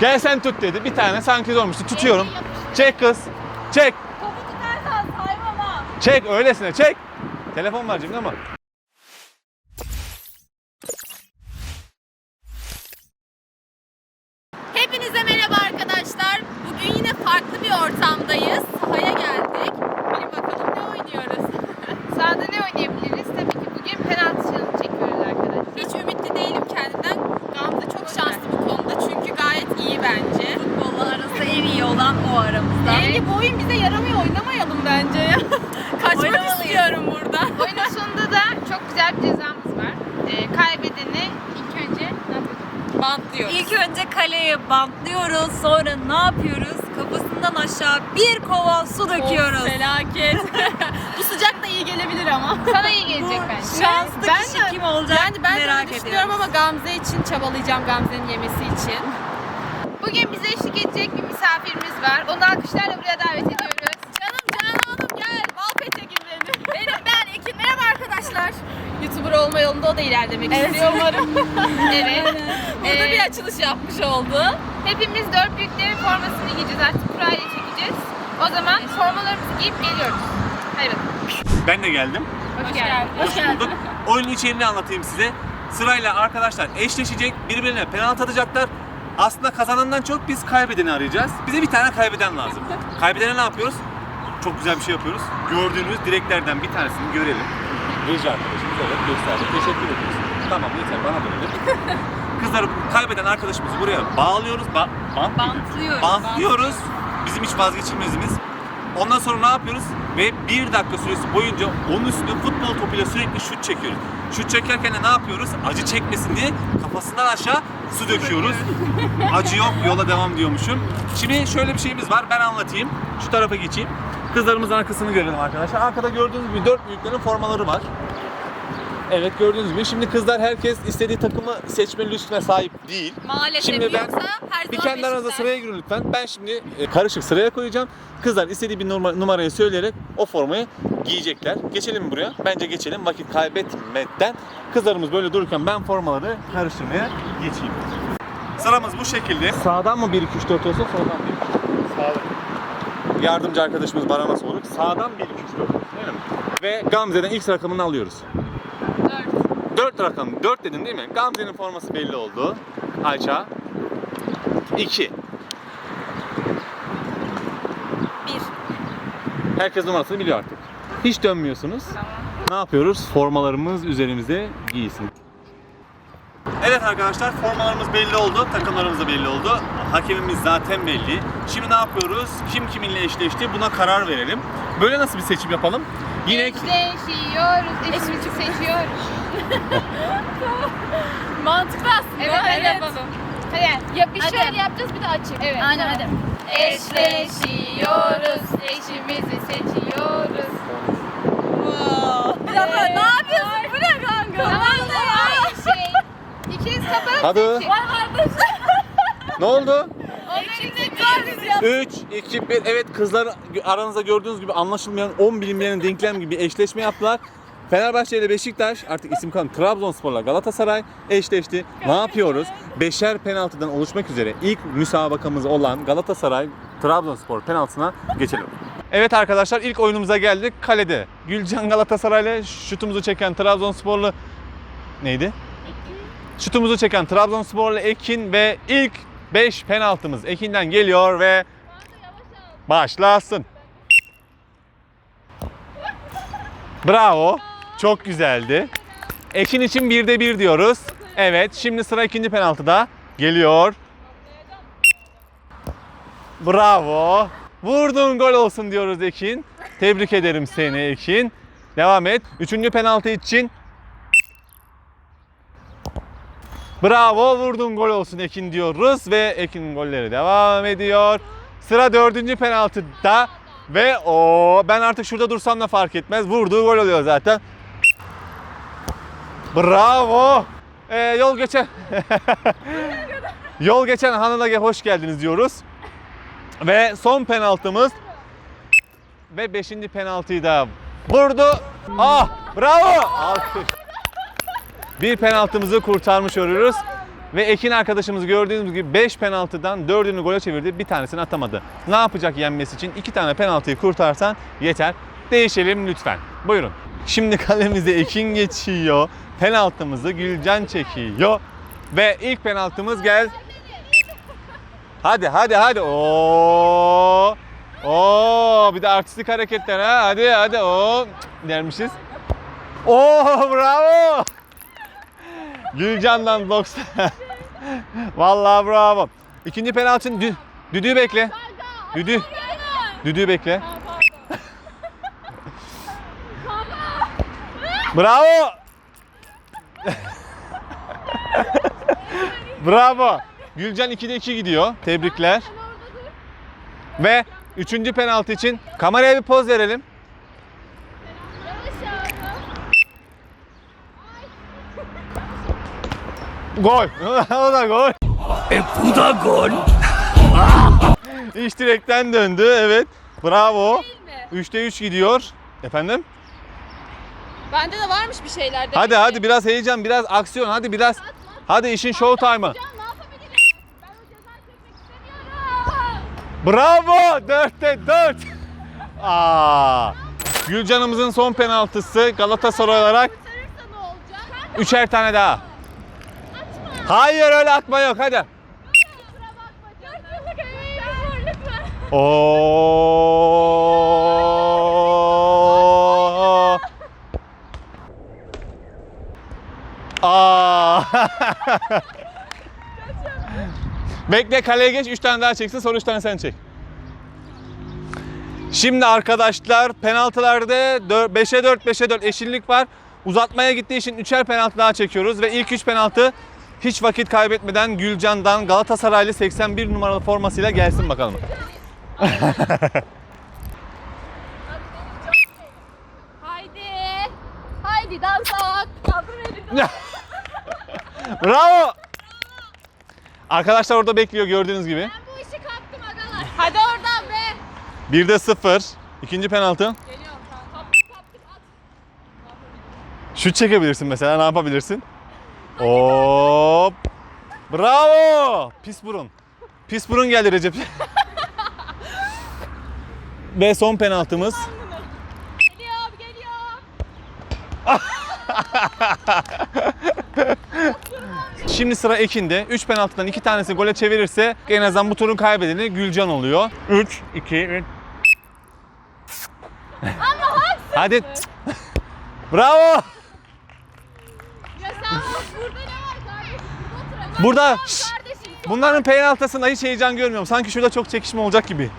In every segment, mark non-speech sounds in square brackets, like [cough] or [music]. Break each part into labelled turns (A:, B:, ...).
A: Gel sen tut dedi. Bir tane sanki zormuştu. Tutuyorum. Çek kız. Çek.
B: Topu tutarsan.
A: Çek öylesine çek. Telefon var cebimde ama.
B: Hepinize merhaba arkadaşlar. Bugün yine farklı bir ortamdayız. Sahaya geldik. Bir bakalım ne oynuyoruz. [laughs]
C: Sahada ne oynayabiliriz? Tabii ki bugün penaltı challenge çekiyoruz arkadaşlar.
B: Hiç ümitli değilim kendimden. Gamze çok şanslı gayet iyi bence. Futbolla arasında en iyi olan o aramızda.
C: Evet.
B: bu oyun bize yaramıyor. Oynamayalım bence ya. [laughs] Kaçmak
C: Oynamalıyız.
B: istiyorum burada. [laughs]
C: Oyunun sonunda da çok güzel bir cezamız var. Ee, kaybedeni ilk önce ne yapıyoruz?
B: Bantlıyoruz.
D: İlk önce kaleye bantlıyoruz. Sonra ne yapıyoruz? Kafasından aşağı bir kova su döküyoruz.
B: Of, felaket. [laughs] bu sıcak da iyi gelebilir ama.
C: Sana iyi gelecek bence.
D: şanslı
B: Ben
D: kişi
B: de-
D: kim olacak
B: Yani ben de öyle
D: merak
B: düşünüyorum
D: ediyorum.
B: ama Gamze için çabalayacağım Gamze'nin yemesi için.
C: Bugün bize eşlik edecek bir misafirimiz var. Onu alkışlarla buraya davet ediyoruz.
B: Canım Canan Hanım gel. Malpetekin benim. Benim ben Ekin. Merhaba arkadaşlar. YouTuber olma yolunda o da ilerlemek istiyor umarım. [laughs]
C: Evet.
B: Burada
C: Ee,
B: bir açılış yapmış oldu.
C: Hepimiz dört büyüklerin formasını giyeceğiz artık. Kurayla çekeceğiz. O zaman formalarımızı giyip geliyoruz. Hadi bakalım.
A: Ben de geldim.
C: Hoş, geldin.
A: Hoş bulduk. Oyunun içeriğini anlatayım size. Sırayla arkadaşlar eşleşecek, birbirine penaltı atacaklar. Aslında kazanandan çok biz kaybedeni arayacağız. Bize bir tane kaybeden lazım. [laughs] Kaybedene ne yapıyoruz? Çok güzel bir şey yapıyoruz. Gördüğünüz direklerden bir tanesini görelim. Reji arkadaşımız evet gösterdi. Teşekkür ediyoruz. Tamam yeter bana dönelim. [laughs] Kızları kaybeden arkadaşımızı buraya bağlıyoruz. Ba bant?
D: Bantlıyoruz.
A: Bantlıyoruz. Bizim hiç vazgeçilmezimiz. Ondan sonra ne yapıyoruz? Ve bir dakika süresi boyunca onun üstüne futbol topuyla sürekli şut çekiyoruz. Şut çekerken de ne yapıyoruz? Acı çekmesin diye kafasından aşağı su döküyoruz. [laughs] Acı yok yola devam diyormuşum. Şimdi şöyle bir şeyimiz var ben anlatayım. Şu tarafa geçeyim. Kızlarımızın arkasını görelim arkadaşlar. Arkada gördüğünüz gibi dört büyüklerin formaları var. Evet gördüğünüz gibi şimdi kızlar herkes istediği takımı seçme lüksüne sahip değil.
B: Maalesef
A: Şimdi ben
B: yoksa her
A: Bir
B: zaman
A: kendi aranızda
B: Beşiktaş.
A: sıraya girin lütfen. Ben şimdi e, karışık sıraya koyacağım. Kızlar istediği bir numara- numarayı söyleyerek o formayı giyecekler. Geçelim mi buraya? Bence geçelim. Vakit kaybetmeden kızlarımız böyle dururken ben formaları karıştırmaya geçeyim. Sıramız bu şekilde. Sağdan mı 1 2 3 4 olsun, soldan 1 2 3 Sağdan. Yardımcı arkadaşımız Baran'a sorduk. Sağdan 1 2 3 4 olsun, mi? Ve Gamze'den ilk rakamını alıyoruz. 4 rakam. 4 dedin değil mi? Gamze'nin forması belli oldu. Ayça. 2.
D: Bir.
A: Herkes numarasını biliyor artık. Hiç dönmüyorsunuz. Ne yapıyoruz? Formalarımız üzerimizde giysin. Evet arkadaşlar formalarımız belli oldu, takımlarımız da belli oldu. Hakemimiz zaten belli. Şimdi ne yapıyoruz? Kim kiminle eşleşti buna karar verelim. Böyle nasıl bir seçim yapalım? Yine
C: Eşleşiyoruz, eşimizi seçiyoruz. [laughs]
B: Mantıklı aslında.
C: Evet, hadi yapalım. Hadi. Ya bir
D: Hadi.
C: şöyle yapacağız bir de açık. Evet.
D: Aynen hadi.
C: Eşleşiyoruz, eşimizi seçiyoruz.
B: Bir dakika ne yapıyorsun? Bu ne kanka?
C: Tamam da aynı şey. İkiniz kapatın.
A: Hadi. ne oldu?
C: Onların
A: 3, 2, 1. Evet kızlar aranızda gördüğünüz gibi anlaşılmayan 10 bilinmeyen denklem gibi eşleşme yaptılar. Fenerbahçe ile Beşiktaş artık isim kalın Trabzonspor'la Galatasaray eşleşti. Ne yapıyoruz? Beşer penaltıdan oluşmak üzere ilk müsabakamız olan Galatasaray Trabzonspor penaltısına geçelim. Evet arkadaşlar ilk oyunumuza geldik. Kalede Gülcan Galatasaray'la şutumuzu çeken Trabzonsporlu neydi? Şutumuzu çeken Trabzonsporlu Ekin ve ilk 5 penaltımız Ekin'den geliyor ve başlasın. Bravo. Çok güzeldi. Ekin için birde bir diyoruz. Evet şimdi sıra ikinci penaltıda. Geliyor. Bravo. Vurdun gol olsun diyoruz Ekin. Tebrik ederim seni Ekin. Devam et. Üçüncü penaltı için. Bravo vurdun gol olsun Ekin diyoruz ve Ekin golleri devam ediyor. Sıra dördüncü penaltıda ve o ben artık şurada dursam da fark etmez. Vurduğu gol oluyor zaten. Bravo. Ee, yol geçen [laughs] yol geçen hanına hoş geldiniz diyoruz. Ve son penaltımız ve beşinci penaltıyı da vurdu. Ah bravo. Alkış. Bir penaltımızı kurtarmış oluyoruz. Ve Ekin arkadaşımız gördüğünüz gibi 5 penaltıdan 4'ünü gole çevirdi. Bir tanesini atamadı. Ne yapacak yenmesi için? 2 tane penaltıyı kurtarsan yeter. Değişelim lütfen. Buyurun. Şimdi kalemize Ekin geçiyor. Penaltımızı Gülcan çekiyor. Ve ilk penaltımız gel. Hadi hadi hadi. Oo. Oo bir de artistik hareketler ha. Hadi hadi. Oo dermişiz. Oo bravo. Gülcan'dan 90. [laughs] Vallahi bravo. İkinci penaltın dü düdüğü bekle. Düdüğü. Düdüğü bekle. [laughs] Bravo. [laughs] Bravo. Gülcan 2'de 2 gidiyor. Tebrikler. Ve üçüncü penaltı için kameraya bir poz verelim. Gol. [laughs] o da gol.
E: E bu da gol. [laughs]
A: İş direkten döndü. Evet. Bravo. 3'te 3 gidiyor. Efendim?
B: Bende de varmış bir şeyler demek
A: Hadi
B: ki.
A: hadi biraz heyecan, biraz aksiyon. Hadi biraz. Hadi işin show time'ı.
B: Can ne yapabilirim? Ben o ceza çekmek istemiyorum.
A: Bravo! 4'te 4. [laughs] Aa! Gülcan'ımızın son penaltısı Galatasaray olarak
B: Kurtarırsa ne olacak?
A: üçer tane daha. Hayır öyle atma yok hadi. Oo. Aa. [laughs] Bekle kaleye geç 3 tane daha çeksin sonra 3 tane sen çek. Şimdi arkadaşlar penaltılarda 5'e 4 5'e 4 eşitlik var. Uzatmaya gittiği için 3'er penaltı daha çekiyoruz ve ilk 3 penaltı hiç vakit kaybetmeden Gülcan'dan Galatasaraylı 81 numaralı formasıyla gelsin bakalım.
B: Haydi. Haydi. Kaldır elini. [laughs]
A: Bravo! Arkadaşlar orada bekliyor gördüğünüz gibi.
B: Ben bu işi kaptım agalar. Hadi oradan be.
A: 1'de 0. İkinci penaltı.
B: Geliyorum kanka. Kaptık kaptık at.
A: Şut çekebilirsin mesela ne yapabilirsin? Hop! Bravo! Pis burun. Pis burun geldi Recep. [laughs] Ve son penaltımız.
B: Geliyorum geliyorum.
A: Şimdi sıra Ekin'de. 3 penaltıdan 2 tanesi gole çevirirse en azından bu turun kaybedeni Gülcan oluyor. 3, 2, 3. Hadi. Bravo!
B: Ya sen bak burada ne var kardeşim? Burada
A: Şşş. Bunların penaltısında hiç heyecan görmüyorum. Sanki şurada çok çekişme olacak gibi.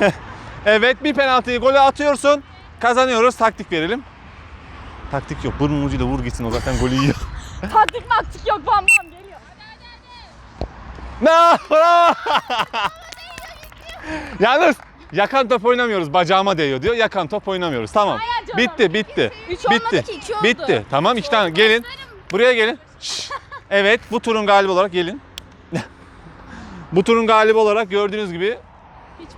A: [laughs] evet bir penaltıyı gole atıyorsun. Kazanıyoruz. Taktik verelim. Taktik yok. Burnun ucuyla vur gitsin o zaten golü yiyor. [laughs]
B: Taktik maktik yok bam bam geliyor. Hadi hadi hadi.
A: Na, bravo. Yalnız yakan top oynamıyoruz. Bacağıma değiyor diyor. Yakan top oynamıyoruz. Tamam.
B: Hayır canım.
A: Bitti, bitti.
B: Üç olmadı
A: bitti.
B: ki, iki oldu.
A: Bitti. Tamam iki tane. Gelin. Buraya gelin. Şşş. [laughs] Evet bu turun galibi olarak gelin. [laughs] bu turun galibi olarak gördüğünüz gibi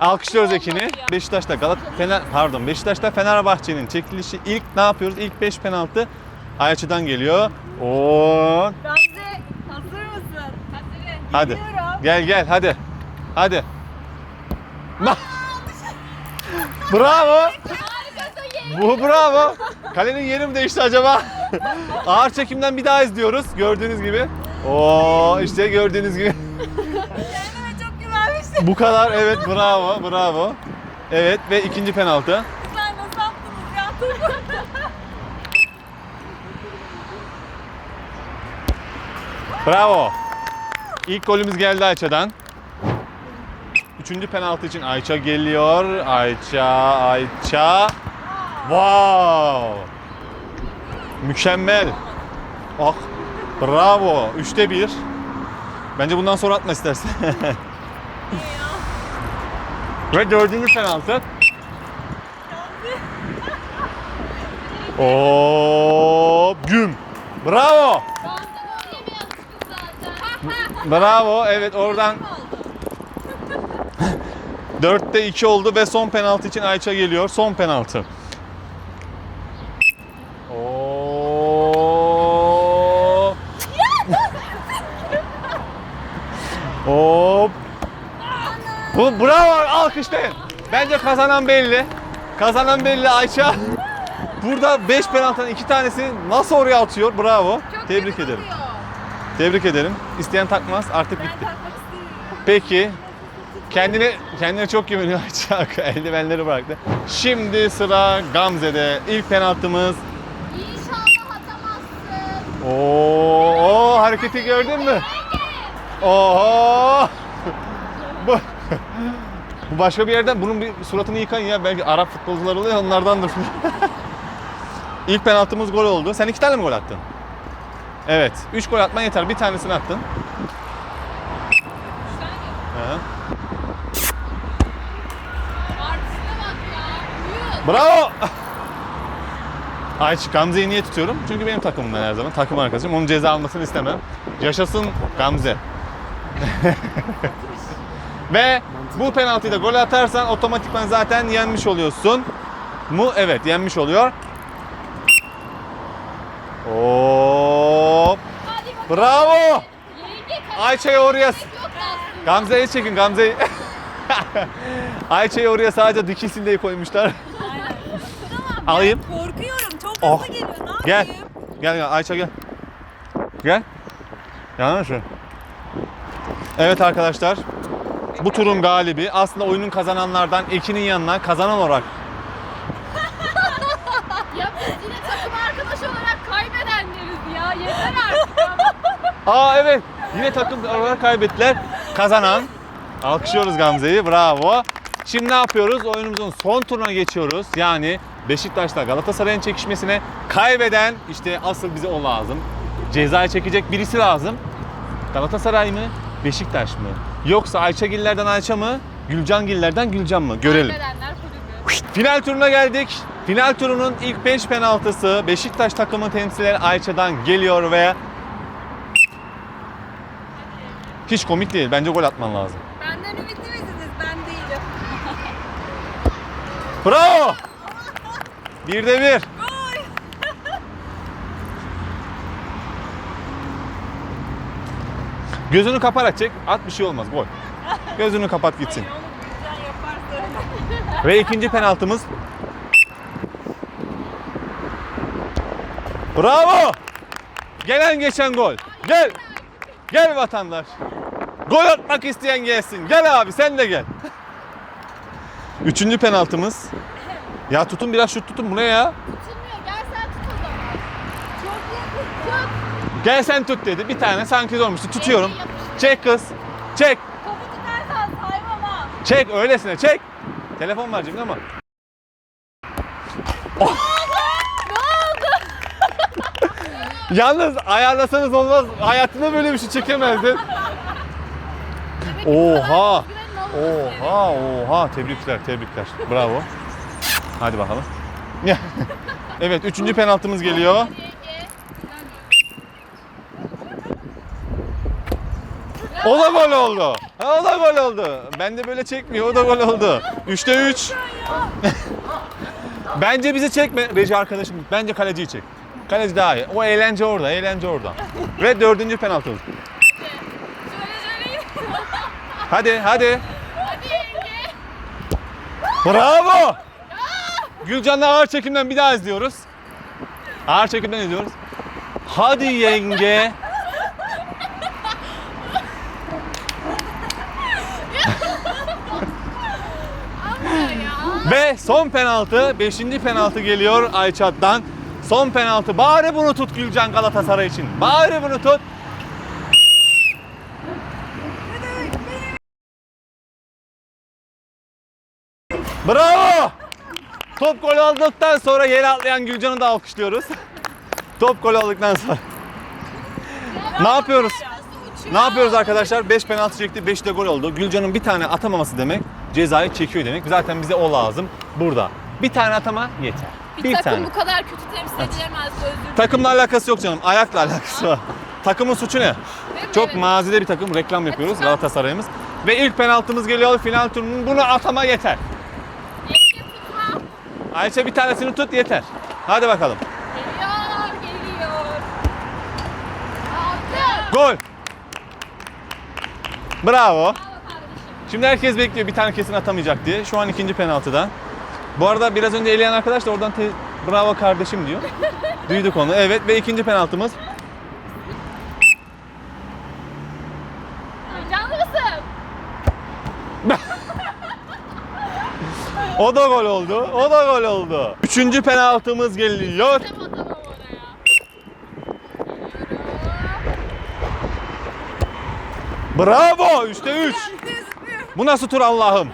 A: alkışlıyoruz
B: olmadı
A: Ekin'i. Beşiktaş'ta Galat Fener pardon Beşiktaş'ta Fenerbahçe'nin çekilişi ilk ne yapıyoruz? İlk 5 penaltı Ayça'dan geliyor. Oo.
D: Gamze hazır mısın? Hazırım.
A: Hadi.
D: Geliyorum.
A: Gel gel hadi. Hadi. Bravo. Bu bravo. Kalenin yeri mi değişti acaba? [laughs] Ağır çekimden bir daha izliyoruz gördüğünüz gibi. Oo işte gördüğünüz gibi.
D: Kendime çok güvenmiştim.
A: Bu kadar evet bravo bravo. Evet ve ikinci penaltı.
D: Sen nasıl yaptınız ya?
A: Bravo. İlk golümüz geldi Ayça'dan. Üçüncü penaltı için Ayça geliyor. Ayça, Ayça. Wow. Mükemmel. Ah. Bravo. Üçte bir. Bence bundan sonra atma istersen. [laughs] Ve dördüncü penaltı. Hop. Güm. Bravo. Bravo. Evet oradan [laughs] 4'te 2 oldu ve son penaltı için Ayça geliyor. Son penaltı. Oo. Bu bravo alkışlayın. Bence kazanan belli. Kazanan belli Ayça. Burada 5 penaltının 2 tanesini nasıl oraya atıyor? Bravo. Tebrik ederim. Tebrik ederim. İsteyen takmaz. Artık bitti. Peki. Kendine kendine çok güveniyor Ayça. [laughs] Eldivenleri bıraktı. Şimdi sıra Gamze'de. İlk penaltımız.
B: İnşallah atamazsın.
A: Oo, oo, hareketi gördün mü? Oho! Bu, başka bir yerden bunun bir suratını yıkayın ya. Belki Arap futbolcular oluyor onlardandır. [laughs] İlk penaltımız gol oldu. Sen iki tane mi gol attın? Evet. Üç gol atman yeter. Bir tanesini attın. Bravo! Ayç Gamze'yi niye tutuyorum? Çünkü benim takımımdan her zaman. Takım arkadaşım. Onun ceza almasını istemem. Yaşasın Gamze. [laughs] Ve bu penaltıyı da gol atarsan otomatikman zaten yenmiş oluyorsun. Mu? Evet yenmiş oluyor. Hop. Bravo. Ayça'yı oraya... Gamze'yi çekin Gamze'yi. [laughs] Ayça'yı oraya sadece dikilsin diye koymuşlar. Alayım.
D: Korkuyorum. Çok
A: Oh.
D: hızlı geliyor. Ne
A: Gel.
D: yapayım?
A: Gel gel Ayça gel. Gel. Yana şu. Evet arkadaşlar. Bu turun galibi aslında oyunun kazananlardan Ekin'in yanına kazanan olarak. [laughs]
B: Ya biz yine takım arkadaş olarak kaybedenleriz ya. Yeter artık. ya.
A: Aa evet. Yine takım olarak kaybettiler. Kazanan. Alkışlıyoruz Gamze'yi. Bravo. Şimdi ne yapıyoruz? Oyunumuzun son turuna geçiyoruz. Yani Beşiktaş'la Galatasaray'ın çekişmesine kaybeden işte asıl bize o lazım. Cezayı çekecek birisi lazım. Galatasaray mı? Beşiktaş mı? Yoksa Ayçagillerden Ayça mı? Gülcangillerden Gülcan mı? Görelim.
B: Kaybedenler kulübü.
A: Final turuna geldik. Final turunun ilk 5 penaltısı Beşiktaş takımı temsilen Ayça'dan geliyor ve hiç komik değil. Bence gol atman lazım.
D: Benden ümitli misiniz? Ben değilim.
A: Bravo! Bir de bir. Gözünü kaparak çek. At bir şey olmaz. Gol. Gözünü kapat gitsin. Ve ikinci penaltımız. Bravo! Gelen geçen gol. Gel. Gel vatandaş. Gol atmak isteyen gelsin. Gel abi sen de gel. Üçüncü penaltımız. Ya tutun biraz şut tutun. Bu ne ya?
B: Tutulmuyor. Gel sen tut o zaman. Çok yakın. Tut.
A: Gel sen tut dedi. Bir tane sanki olmuştu. Tutuyorum. Çek kız. Çek.
D: Topu tutarsan saymama.
A: Çek öylesine çek. Telefon var cebimde ama. [laughs] Yalnız ayarlasanız olmaz. Hayatında böyle bir şey çekemezdin. Oha. Oha, oha. Tebrikler, tebrikler. Bravo. Hadi bakalım. [laughs] evet, üçüncü penaltımız geliyor. O da gol oldu. Ha, o da gol oldu. Ben de böyle çekmiyor. O da gol oldu. Üçte üç. [laughs] Bence bizi çekme. Reji arkadaşım. Bence kaleciyi çek. Kaleci daha iyi. O eğlence orada. Eğlence orada. Ve dördüncü
B: şöyle.
A: Hadi hadi.
B: Hadi.
A: Bravo. Gülcan'la ağır çekimden bir daha izliyoruz. Ağır çekimden izliyoruz. Hadi yenge. Ve son penaltı, beşinci penaltı geliyor Ayçat'tan. Son penaltı. Bari bunu tut Gülcan Galatasaray için. Bari bunu tut. Bravo! Top gol aldıktan sonra yere atlayan Gülcan'ı da alkışlıyoruz. Top gol aldıktan sonra. ne yapıyoruz? Ne yapıyoruz arkadaşlar? 5 penaltı çekti, 5 de gol oldu. Gülcan'ın bir tane atamaması demek cezayı çekiyor demek. Zaten bize o lazım burada. Bir tane atama yeter.
B: Bir,
A: Bir
B: takım
A: tane.
B: bu kadar kötü temsil edilemez. Özür
A: Takımla alakası yok canım. Ayakla alakası var. Takımın suçu ne? Çok
B: Evet.
A: mazide bir takım. Reklam yapıyoruz Galatasaray'ımız. Ve ilk penaltımız geliyor final turunun. Bunu atama yeter. Ayşe bir tanesini tut yeter. Hadi bakalım.
B: Geliyor, geliyor. Attı.
A: Gol. Bravo. Şimdi herkes bekliyor bir tane kesin atamayacak diye. Şu an ikinci penaltıda. Bu arada biraz önce eleyen arkadaş da oradan bravo kardeşim diyor. [laughs] Duyduk onu. Evet ve ikinci penaltımız.
C: Canlı mısın? [laughs]
A: O da gol oldu. O da gol oldu. Üçüncü penaltımız geliyor. Bravo! Üçte üç. Bu nasıl tur Allah'ım?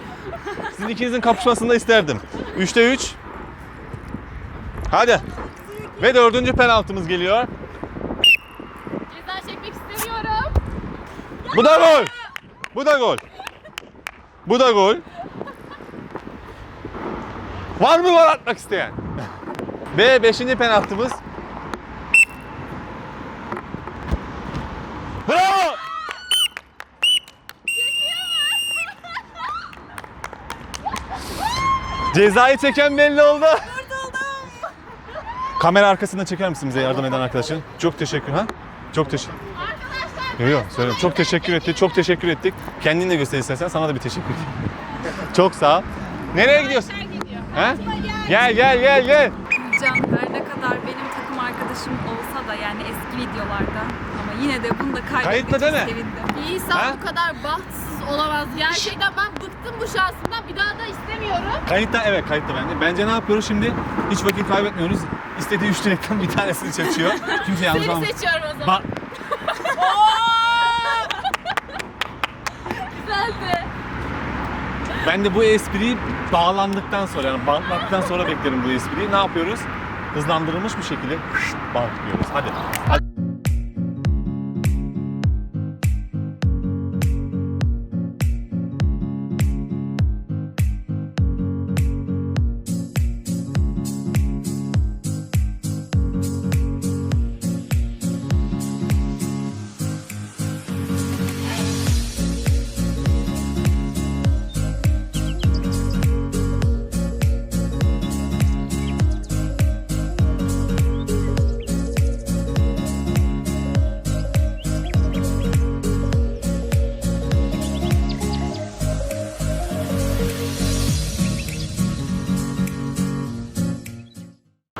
A: Sizin ikinizin kapışmasını da isterdim. Üçte üç. Hadi. Ve dördüncü penaltımız geliyor.
C: Ceza çekmek istemiyorum.
A: Bu da gol. Bu da gol. Bu da gol. Var mı gol atmak isteyen? Ve beşinci penaltımız. Bravo! Cezayı çeken belli oldu. Kamera arkasında çeker misin bize yardım eden arkadaşın? Çok teşekkür ha? Çok teşekkür. Yok yok söylüyorum. Çok teşekkür etti. Çok teşekkür ettik. Kendin de göster istersen sana da bir teşekkür edeyim. çok sağ ol. Nereye gidiyorsun? He? Gel gel gel gel.
D: Can her ne kadar benim takım arkadaşım olsa da yani eski videolarda ama yine de bunu da
A: Kayıtlı
D: kaydetmek
A: değil mi?
D: sevindim.
B: Bir insan
A: Ha?
B: bu kadar bahtsız olamaz. Gerçekten ben bıktım bu şansımdan. Bir daha da istemiyorum.
A: Kayıtta evet kayıtta bende. Bence ne yapıyoruz şimdi? Hiç vakit kaybetmiyoruz. İstediği üç direkten bir tanesini seçiyor. [laughs] Kimse yanlış
B: Seni
A: anlamasın.
B: seçiyorum o zaman.
A: Ba- [laughs]
B: Güzeldi.
A: ben de bu espriyi bağlandıktan sonra yani bantladıktan sonra beklerim bu espriyi. Ne yapıyoruz? Hızlandırılmış bir şekilde [laughs] bantlıyoruz. Hadi. Hadi.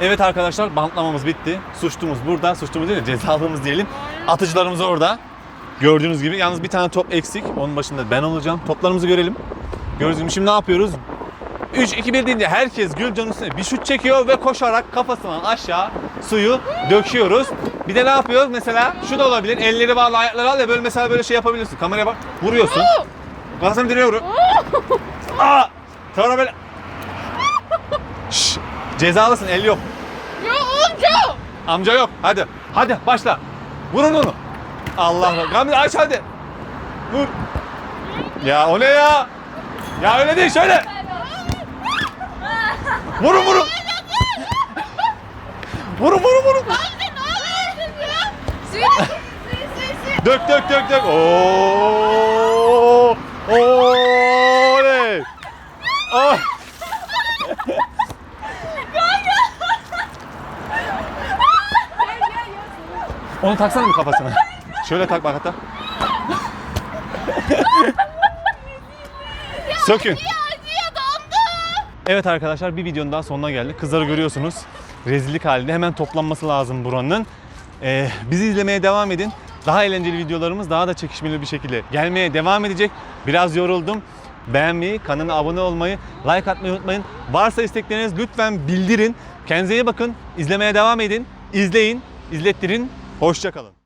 A: Evet arkadaşlar bantlamamız bitti. Suçlumuz burada. Suçlumuz değil de cezalımız diyelim. Atıcılarımız orada. Gördüğünüz gibi. Yalnız bir tane top eksik. Onun başında ben olacağım. Toplarımızı görelim. Gördüğünüz gibi şimdi ne yapıyoruz? 3, 2, 1 deyince herkes Gülcan'ın üstüne bir şut çekiyor ve koşarak kafasından aşağı suyu döküyoruz. Bir de ne yapıyoruz? Mesela şu da olabilir. Elleri bağlı, ayakları al ya böyle mesela böyle şey yapabilirsin. Kameraya bak. Vuruyorsun. Kafasını direğe vur. Aa! Sonra böyle Şşş, cezalısın el yok.
C: Ya amca!
A: Amca yok. Hadi. Hadi başla. Vurun onu. Allah Allah. Gamze aç hadi. Vur. Ya o ne ya? Ya öyle değil şöyle. Vurun vurun. Vurun vurun vurun. Dök dök dök dök. Oo! Oley! Oh! Onu taksana mı kafasına? [laughs] Şöyle tak bak hatta. [laughs] Sökün. Evet arkadaşlar bir videonun daha sonuna geldik. Kızları görüyorsunuz. Rezillik halinde. Hemen toplanması lazım buranın. Ee, bizi izlemeye devam edin. Daha eğlenceli videolarımız daha da çekişmeli bir şekilde gelmeye devam edecek. Biraz yoruldum. Beğenmeyi, kanala abone olmayı, like atmayı unutmayın. Varsa istekleriniz lütfen bildirin. Kendinize iyi bakın. İzlemeye devam edin. İzleyin, izlettirin. Hoşçakalın.